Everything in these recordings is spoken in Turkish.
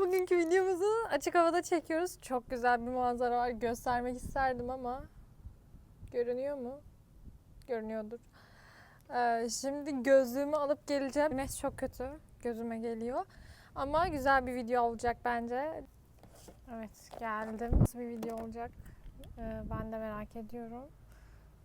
Bugünkü videomuzu açık havada çekiyoruz. Çok güzel bir manzara var. Göstermek isterdim ama görünüyor mu? Görünüyordur. Ee, şimdi gözlüğümü alıp geleceğim. Güneş çok kötü. Gözüme geliyor. Ama güzel bir video olacak bence. Evet geldim. Nasıl bir video olacak? Ee, ben de merak ediyorum.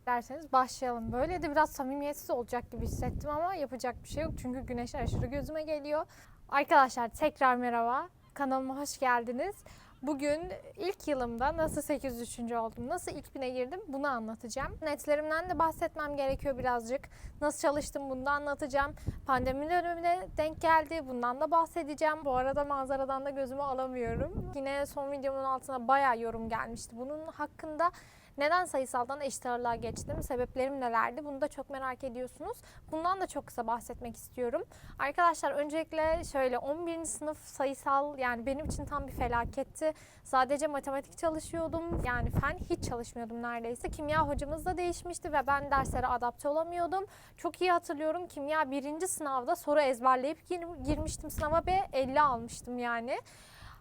Derseniz başlayalım. Böyle de biraz samimiyetsiz olacak gibi hissettim ama yapacak bir şey yok. Çünkü güneş aşırı gözüme geliyor. Arkadaşlar tekrar merhaba. Kanalıma hoş geldiniz. Bugün ilk yılımda nasıl 803. oldum, nasıl ilk bine girdim bunu anlatacağım. Netlerimden de bahsetmem gerekiyor birazcık. Nasıl çalıştım bunu da anlatacağım. Pandemi dönemine denk geldi. Bundan da bahsedeceğim. Bu arada manzaradan da gözümü alamıyorum. Yine son videomun altına bayağı yorum gelmişti. Bunun hakkında neden sayısaldan eşit ağırlığa geçtim? Sebeplerim nelerdi? Bunu da çok merak ediyorsunuz. Bundan da çok kısa bahsetmek istiyorum. Arkadaşlar öncelikle şöyle 11. sınıf sayısal yani benim için tam bir felaketti. Sadece matematik çalışıyordum. Yani fen hiç çalışmıyordum neredeyse. Kimya hocamız da değişmişti ve ben derslere adapte olamıyordum. Çok iyi hatırlıyorum kimya birinci sınavda soru ezberleyip gir- girmiştim sınava ve 50 almıştım yani.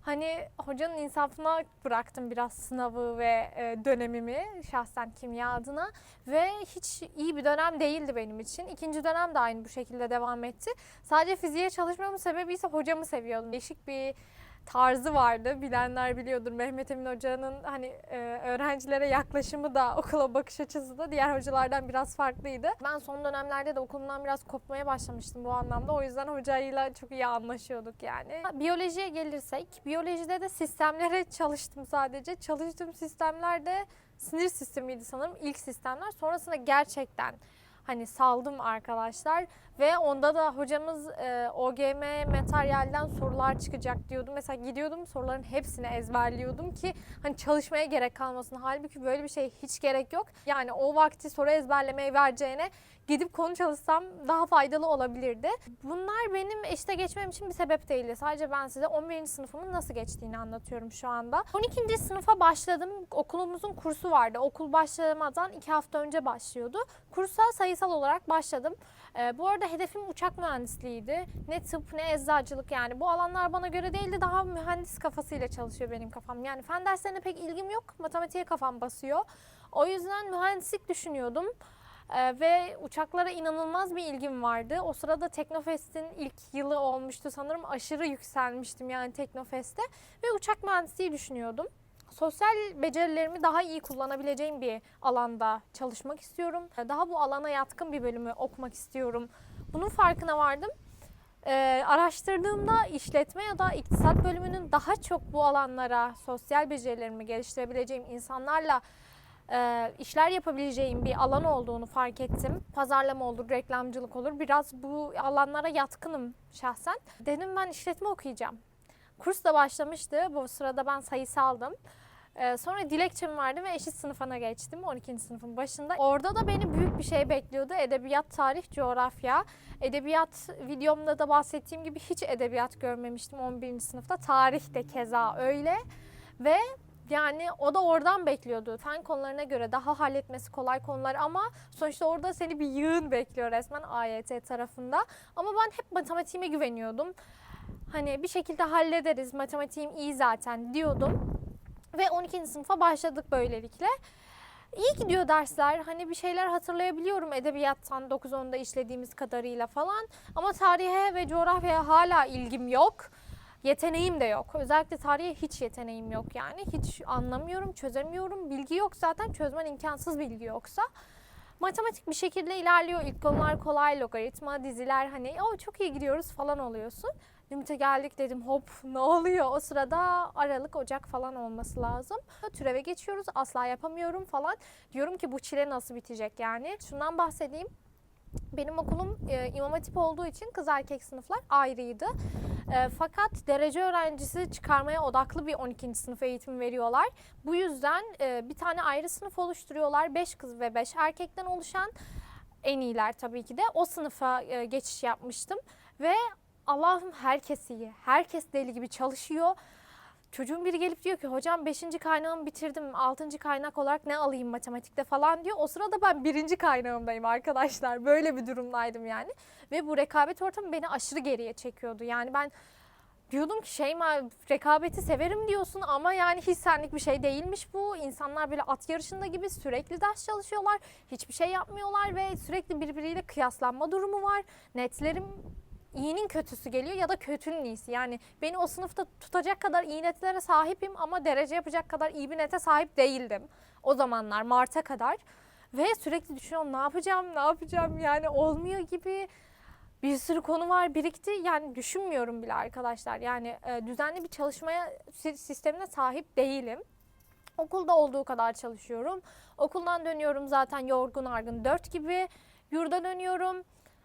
Hani hocanın insafına bıraktım biraz sınavı ve e, dönemimi şahsen kimya adına ve hiç iyi bir dönem değildi benim için. İkinci dönem de aynı bu şekilde devam etti. Sadece fiziğe çalışmamın sebebi ise hocamı seviyordum. Değişik bir tarzı vardı. Bilenler biliyordur. Mehmet Emin Hoca'nın hani e, öğrencilere yaklaşımı da okula bakış açısı da diğer hocalardan biraz farklıydı. Ben son dönemlerde de okulumdan biraz kopmaya başlamıştım bu anlamda. O yüzden hocayla çok iyi anlaşıyorduk yani. Biyolojiye gelirsek, biyolojide de sistemlere çalıştım sadece. Çalıştığım sistemlerde sinir sistemiydi sanırım ilk sistemler. Sonrasında gerçekten hani saldım arkadaşlar ve onda da hocamız e, OGM materyalden sorular çıkacak diyordu. Mesela gidiyordum soruların hepsini ezberliyordum ki hani çalışmaya gerek kalmasın. Halbuki böyle bir şey hiç gerek yok. Yani o vakti soru ezberlemeye vereceğine gidip konu çalışsam daha faydalı olabilirdi. Bunlar benim işte geçmem için bir sebep değildi. Sadece ben size 11. sınıfımın nasıl geçtiğini anlatıyorum şu anda. 12. sınıfa başladım. Okulumuzun kursu vardı. Okul başlamadan 2 hafta önce başlıyordu. Kursa sayısal olarak başladım. Ee, bu arada hedefim uçak mühendisliğiydi. Ne tıp ne eczacılık yani. Bu alanlar bana göre değildi. Daha mühendis kafasıyla çalışıyor benim kafam. Yani fen derslerine pek ilgim yok. Matematiğe kafam basıyor. O yüzden mühendislik düşünüyordum. Ee, ve uçaklara inanılmaz bir ilgim vardı. O sırada Teknofest'in ilk yılı olmuştu sanırım. Aşırı yükselmiştim yani Teknofest'te ve uçak mühendisliği düşünüyordum. Sosyal becerilerimi daha iyi kullanabileceğim bir alanda çalışmak istiyorum. Daha bu alana yatkın bir bölümü okumak istiyorum. Bunun farkına vardım. Ee, araştırdığımda işletme ya da iktisat bölümünün daha çok bu alanlara sosyal becerilerimi geliştirebileceğim insanlarla e, işler yapabileceğim bir alan olduğunu fark ettim. Pazarlama olur, reklamcılık olur. Biraz bu alanlara yatkınım şahsen. Dedim ben işletme okuyacağım. Kurs da başlamıştı. Bu sırada ben sayısaldım. Ee, sonra dilekçemi verdim ve eşit sınıfına geçtim 12. sınıfın başında. Orada da beni büyük bir şey bekliyordu. Edebiyat, tarih, coğrafya. Edebiyat videomda da bahsettiğim gibi hiç edebiyat görmemiştim 11. sınıfta. Tarih de keza öyle. Ve yani o da oradan bekliyordu. Fen konularına göre daha halletmesi kolay konular ama sonuçta orada seni bir yığın bekliyor resmen AYT tarafında. Ama ben hep matematiğime güveniyordum. Hani bir şekilde hallederiz, matematiğim iyi zaten diyordum. Ve 12. sınıfa başladık böylelikle. İyi gidiyor dersler. Hani bir şeyler hatırlayabiliyorum edebiyattan 9-10'da işlediğimiz kadarıyla falan. Ama tarihe ve coğrafyaya hala ilgim yok. Yeteneğim de yok. Özellikle tarihe hiç yeteneğim yok yani. Hiç anlamıyorum, çözemiyorum. Bilgi yok zaten. Çözmen imkansız bilgi yoksa. Matematik bir şekilde ilerliyor. İlk konular kolay, logaritma, diziler hani o çok iyi gidiyoruz falan oluyorsun. Limite geldik dedim hop ne oluyor? O sırada Aralık, Ocak falan olması lazım. Türeve geçiyoruz asla yapamıyorum falan. Diyorum ki bu çile nasıl bitecek yani? Şundan bahsedeyim. Benim okulum e, İmam Hatip olduğu için kız erkek sınıflar ayrıydı. E, fakat derece öğrencisi çıkarmaya odaklı bir 12. sınıf eğitim veriyorlar. Bu yüzden e, bir tane ayrı sınıf oluşturuyorlar. 5 kız ve 5 erkekten oluşan en iyiler tabii ki de. O sınıfa e, geçiş yapmıştım ve Allah'ım herkes iyi. Herkes deli gibi çalışıyor. Çocuğun biri gelip diyor ki hocam 5. kaynağımı bitirdim 6. kaynak olarak ne alayım matematikte falan diyor. O sırada ben birinci kaynağımdayım arkadaşlar. Böyle bir durumdaydım yani. Ve bu rekabet ortamı beni aşırı geriye çekiyordu. Yani ben diyordum ki Şeyma rekabeti severim diyorsun ama yani hiç senlik bir şey değilmiş bu. İnsanlar böyle at yarışında gibi sürekli ders çalışıyorlar. Hiçbir şey yapmıyorlar ve sürekli birbiriyle kıyaslanma durumu var. Netlerim iyinin kötüsü geliyor ya da kötünün iyisi. Yani beni o sınıfta tutacak kadar iyi netlere sahipim ama derece yapacak kadar iyi bir nete sahip değildim. O zamanlar Mart'a kadar. Ve sürekli düşünüyorum ne yapacağım ne yapacağım yani olmuyor gibi bir sürü konu var birikti. Yani düşünmüyorum bile arkadaşlar. Yani e, düzenli bir çalışmaya si- sistemine sahip değilim. Okulda olduğu kadar çalışıyorum. Okuldan dönüyorum zaten yorgun argın 4 gibi. Yurda dönüyorum.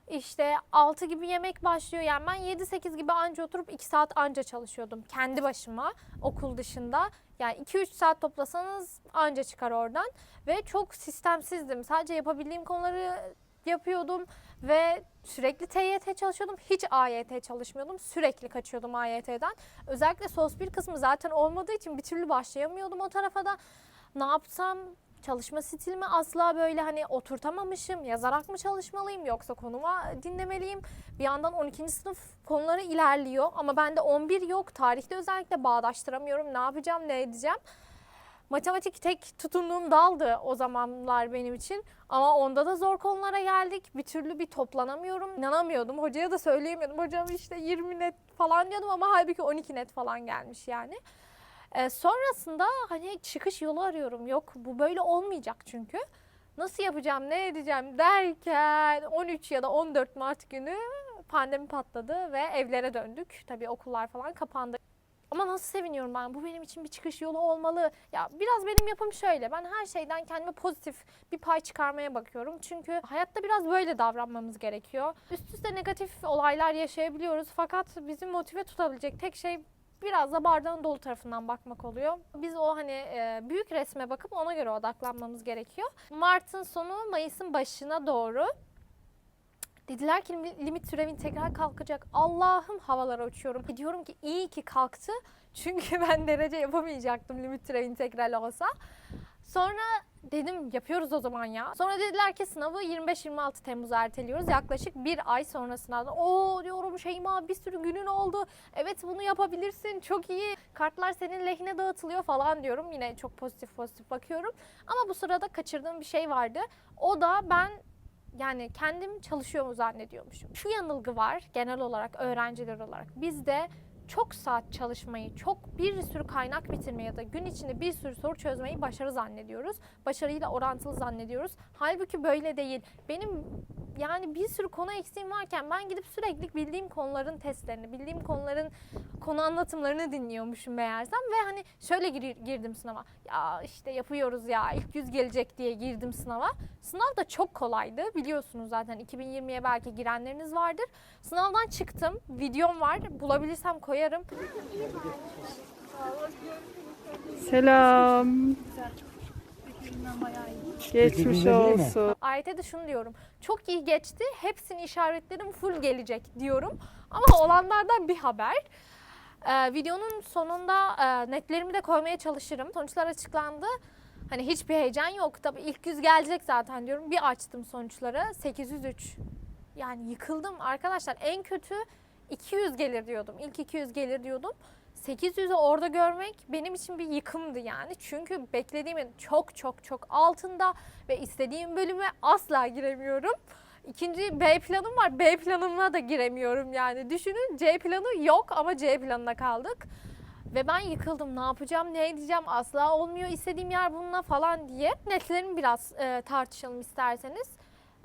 İşte 6 gibi yemek başlıyor. Yani ben 7-8 gibi anca oturup 2 saat anca çalışıyordum. Kendi başıma okul dışında. Yani 2-3 saat toplasanız anca çıkar oradan. Ve çok sistemsizdim. Sadece yapabildiğim konuları yapıyordum. Ve sürekli TYT çalışıyordum. Hiç AYT çalışmıyordum. Sürekli kaçıyordum AYT'den. Özellikle sos bir kısmı zaten olmadığı için bir türlü başlayamıyordum o tarafa da. Ne yapsam çalışma stilimi asla böyle hani oturtamamışım. Yazarak mı çalışmalıyım yoksa konuma dinlemeliyim? Bir yandan 12. sınıf konuları ilerliyor ama bende 11 yok. Tarihte özellikle bağdaştıramıyorum. Ne yapacağım, ne edeceğim? Matematik tek tutunduğum daldı o zamanlar benim için. Ama onda da zor konulara geldik. Bir türlü bir toplanamıyorum. İnanamıyordum. Hocaya da söyleyemiyordum. Hocam işte 20 net falan diyordum ama halbuki 12 net falan gelmiş yani. Ee, sonrasında hani çıkış yolu arıyorum. Yok bu böyle olmayacak çünkü. Nasıl yapacağım, ne edeceğim derken 13 ya da 14 Mart günü pandemi patladı ve evlere döndük. Tabii okullar falan kapandı. Ama nasıl seviniyorum ben. Bu benim için bir çıkış yolu olmalı. Ya biraz benim yapım şöyle. Ben her şeyden kendime pozitif bir pay çıkarmaya bakıyorum. Çünkü hayatta biraz böyle davranmamız gerekiyor. Üst üste negatif olaylar yaşayabiliyoruz. Fakat bizi motive tutabilecek tek şey biraz da bardağın dolu tarafından bakmak oluyor. Biz o hani e, büyük resme bakıp ona göre odaklanmamız gerekiyor. Mart'ın sonu Mayıs'ın başına doğru Dediler ki lim- limit türevin tekrar kalkacak. Allah'ım havalara uçuyorum. Diyorum ki iyi ki kalktı. Çünkü ben derece yapamayacaktım limit türev integral olsa. Sonra dedim yapıyoruz o zaman ya. Sonra dediler ki sınavı 25-26 Temmuz'a erteliyoruz. Yaklaşık bir ay sonra sınavdan. Oo diyorum Şeyma bir sürü günün oldu. Evet bunu yapabilirsin çok iyi. Kartlar senin lehine dağıtılıyor falan diyorum. Yine çok pozitif pozitif bakıyorum. Ama bu sırada kaçırdığım bir şey vardı. O da ben yani kendim çalışıyor mu zannediyormuşum. Şu yanılgı var genel olarak öğrenciler olarak. Bizde çok saat çalışmayı, çok bir sürü kaynak bitirmeyi ya da gün içinde bir sürü soru çözmeyi başarı zannediyoruz. Başarıyla orantılı zannediyoruz. Halbuki böyle değil. Benim yani bir sürü konu eksiğim varken ben gidip sürekli bildiğim konuların testlerini, bildiğim konuların konu anlatımlarını dinliyormuşum meğersem ve hani şöyle gir- girdim sınava. Ya işte yapıyoruz ya ilk yüz gelecek diye girdim sınava. Sınav da çok kolaydı biliyorsunuz zaten 2020'ye belki girenleriniz vardır. Sınavdan çıktım. Videom var. Bulabilirsem koyarım. Selam. Geçmiş olsun. AYT'de şunu diyorum. Çok iyi geçti. Hepsini işaretledim. Full gelecek diyorum. Ama olanlardan bir haber. Ee, videonun sonunda e, netlerimi de koymaya çalışırım. Sonuçlar açıklandı. Hani hiçbir heyecan yok. Tabii ilk yüz gelecek zaten diyorum. Bir açtım sonuçları. 803. Yani yıkıldım arkadaşlar. En kötü 200 gelir diyordum. İlk 200 gelir diyordum. 800'ü orada görmek benim için bir yıkımdı yani. Çünkü beklediğimin çok çok çok altında ve istediğim bölüme asla giremiyorum. İkinci B planım var. B planıma da giremiyorum yani. Düşünün C planı yok ama C planına kaldık. Ve ben yıkıldım. Ne yapacağım, ne edeceğim? Asla olmuyor istediğim yer bununla falan diye. Netlerimi biraz e, tartışalım isterseniz.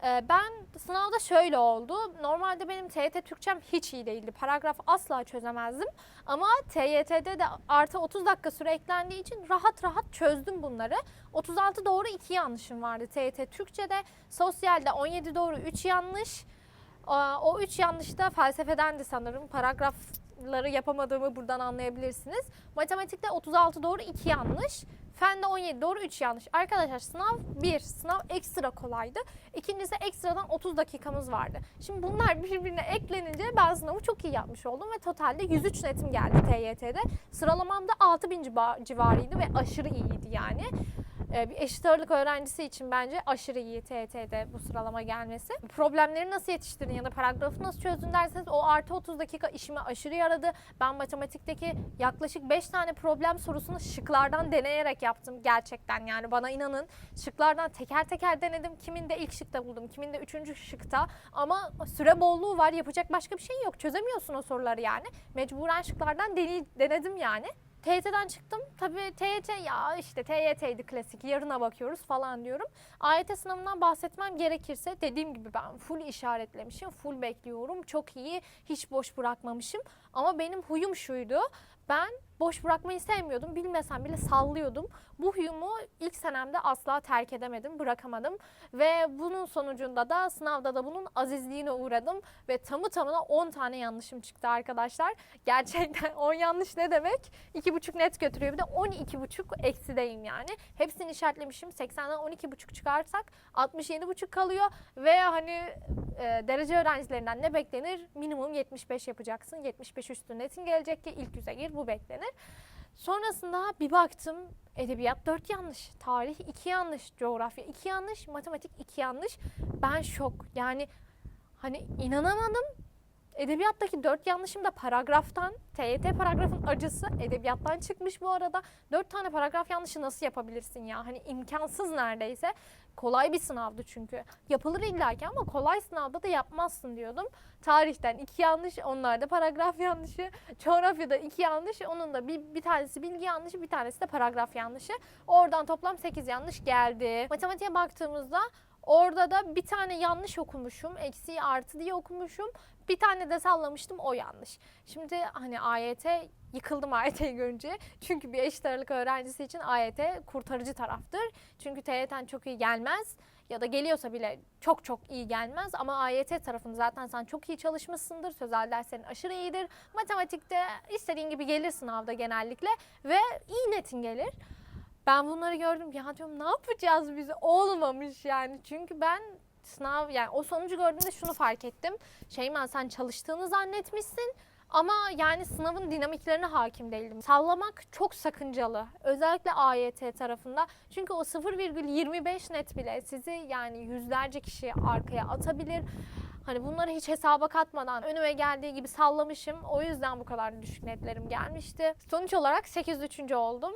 E, ben sınavda şöyle oldu. Normalde benim TYT Türkçem hiç iyi değildi. Paragraf asla çözemezdim. Ama TYT'de de artı 30 dakika süre eklendiği için rahat rahat çözdüm bunları. 36 doğru 2 yanlışım vardı TYT Türkçe'de. Sosyalde 17 doğru 3 yanlış. O 3 yanlış da felsefedendi sanırım. Paragrafları yapamadığımı buradan anlayabilirsiniz. Matematikte 36 doğru 2 yanlış. Fende 17 doğru 3 yanlış. Arkadaşlar sınav 1. Sınav ekstra kolaydı. İkincisi ekstradan 30 dakikamız vardı. Şimdi bunlar birbirine eklenince ben sınavı çok iyi yapmış oldum ve totalde 103 netim geldi TYT'de. Sıralamam da 6000 civa- civarıydı ve aşırı iyiydi yani. E, bir eşit ağırlık öğrencisi için bence aşırı iyi TET'de bu sıralama gelmesi. Problemleri nasıl yetiştirdin ya da paragrafı nasıl çözdün derseniz o artı 30 dakika işime aşırı yaradı. Ben matematikteki yaklaşık 5 tane problem sorusunu şıklardan deneyerek yaptım gerçekten yani bana inanın. Şıklardan teker teker denedim. Kiminde ilk şıkta buldum, kiminde üçüncü şıkta ama süre bolluğu var yapacak başka bir şey yok. Çözemiyorsun o soruları yani. Mecburen şıklardan deney, denedim yani. TYT'den çıktım. Tabii TYT ya işte TYT'ydi klasik. Yarına bakıyoruz falan diyorum. AYT sınavından bahsetmem gerekirse dediğim gibi ben full işaretlemişim. Full bekliyorum. Çok iyi. Hiç boş bırakmamışım. Ama benim huyum şuydu. Ben boş bırakmayı sevmiyordum. Bilmesem bile sallıyordum. Bu huyumu ilk senemde asla terk edemedim, bırakamadım. Ve bunun sonucunda da sınavda da bunun azizliğine uğradım. Ve tamı tamına 10 tane yanlışım çıktı arkadaşlar. Gerçekten 10 yanlış ne demek? 2,5 net götürüyor. Bir de 12,5 eksideyim yani. Hepsini işaretlemişim. 80'den 12,5 çıkarsak 67,5 kalıyor. Ve hani e, derece öğrencilerinden ne beklenir? Minimum 75 yapacaksın. 75 üstü netin gelecek ki ilk yüze gir. Bu beklenir. Sonrasında bir baktım edebiyat 4 yanlış, tarih 2 yanlış, coğrafya 2 yanlış, matematik 2 yanlış. Ben şok. Yani hani inanamadım. Edebiyattaki 4 yanlışım da paragraftan, TYT paragrafın acısı edebiyattan çıkmış bu arada. 4 tane paragraf yanlışı nasıl yapabilirsin ya? Hani imkansız neredeyse. Kolay bir sınavdı çünkü. Yapılır illaki ama kolay sınavda da yapmazsın diyordum. Tarihten iki yanlış, onlar da paragraf yanlışı. Coğrafyada iki yanlış, onun da bir, bir tanesi bilgi yanlışı, bir tanesi de paragraf yanlışı. Oradan toplam 8 yanlış geldi. Matematiğe baktığımızda orada da bir tane yanlış okumuşum. Eksiği artı diye okumuşum. Bir tane de sallamıştım o yanlış. Şimdi hani AYT yıkıldım AYT'yi görünce. Çünkü bir eşit ağırlık öğrencisi için AYT kurtarıcı taraftır. Çünkü TYT'den çok iyi gelmez ya da geliyorsa bile çok çok iyi gelmez ama AYT tarafını zaten sen çok iyi çalışmışsındır. Sözel derslerin aşırı iyidir. Matematikte istediğin gibi gelir sınavda genellikle ve iyi netin gelir. Ben bunları gördüm ya diyorum ne yapacağız biz olmamış yani çünkü ben sınav yani o sonucu gördüğümde şunu fark ettim. Şeyman sen çalıştığını zannetmişsin ama yani sınavın dinamiklerine hakim değildim. Sallamak çok sakıncalı. Özellikle AYT tarafında. Çünkü o 0,25 net bile sizi yani yüzlerce kişi arkaya atabilir. Hani bunları hiç hesaba katmadan önüme geldiği gibi sallamışım. O yüzden bu kadar düşük netlerim gelmişti. Sonuç olarak 803. oldum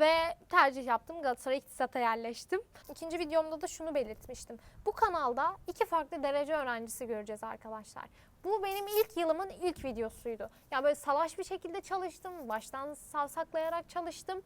ve tercih yaptım. Galatasaray İktisat'a yerleştim. İkinci videomda da şunu belirtmiştim. Bu kanalda iki farklı derece öğrencisi göreceğiz arkadaşlar. Bu benim ilk yılımın ilk videosuydu. Yani böyle salaş bir şekilde çalıştım. Baştan savsaklayarak çalıştım.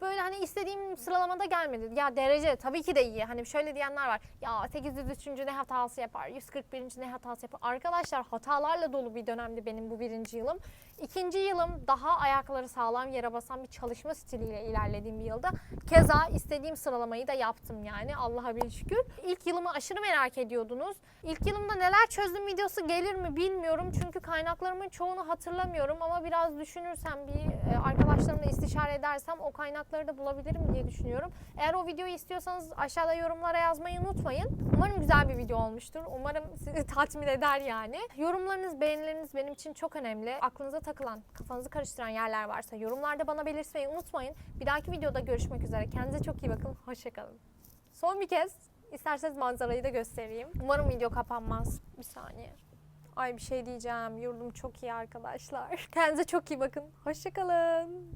Böyle hani istediğim sıralamada gelmedi. Ya derece tabii ki de iyi. Hani şöyle diyenler var. Ya 803. ne hatası yapar? 141. ne hatası yapar? Arkadaşlar hatalarla dolu bir dönemdi benim bu birinci yılım. İkinci yılım daha ayakları sağlam yere basan bir çalışma stiliyle ilerlediğim bir yılda. Keza istediğim sıralamayı da yaptım yani Allah'a bir şükür. İlk yılımı aşırı merak ediyordunuz. İlk yılımda neler çözdüm videosu gelir mi bilmiyorum. Çünkü kaynaklarımın çoğunu hatırlamıyorum ama biraz düşünürsem bir e, arkadaşlarımla istişare edersem o kaynakları da bulabilirim diye düşünüyorum. Eğer o videoyu istiyorsanız aşağıda yorumlara yazmayı unutmayın. Umarım güzel bir video olmuştur. Umarım sizi tatmin eder yani. Yorumlarınız, beğenileriniz benim için çok önemli. Aklınıza takılan, kafanızı karıştıran yerler varsa yorumlarda bana belirtmeyi unutmayın. Bir dahaki videoda görüşmek üzere. Kendinize çok iyi bakın. Hoşçakalın. Son bir kez isterseniz manzarayı da göstereyim. Umarım video kapanmaz. Bir saniye. Ay bir şey diyeceğim. Yurdum çok iyi arkadaşlar. Kendinize çok iyi bakın. Hoşçakalın.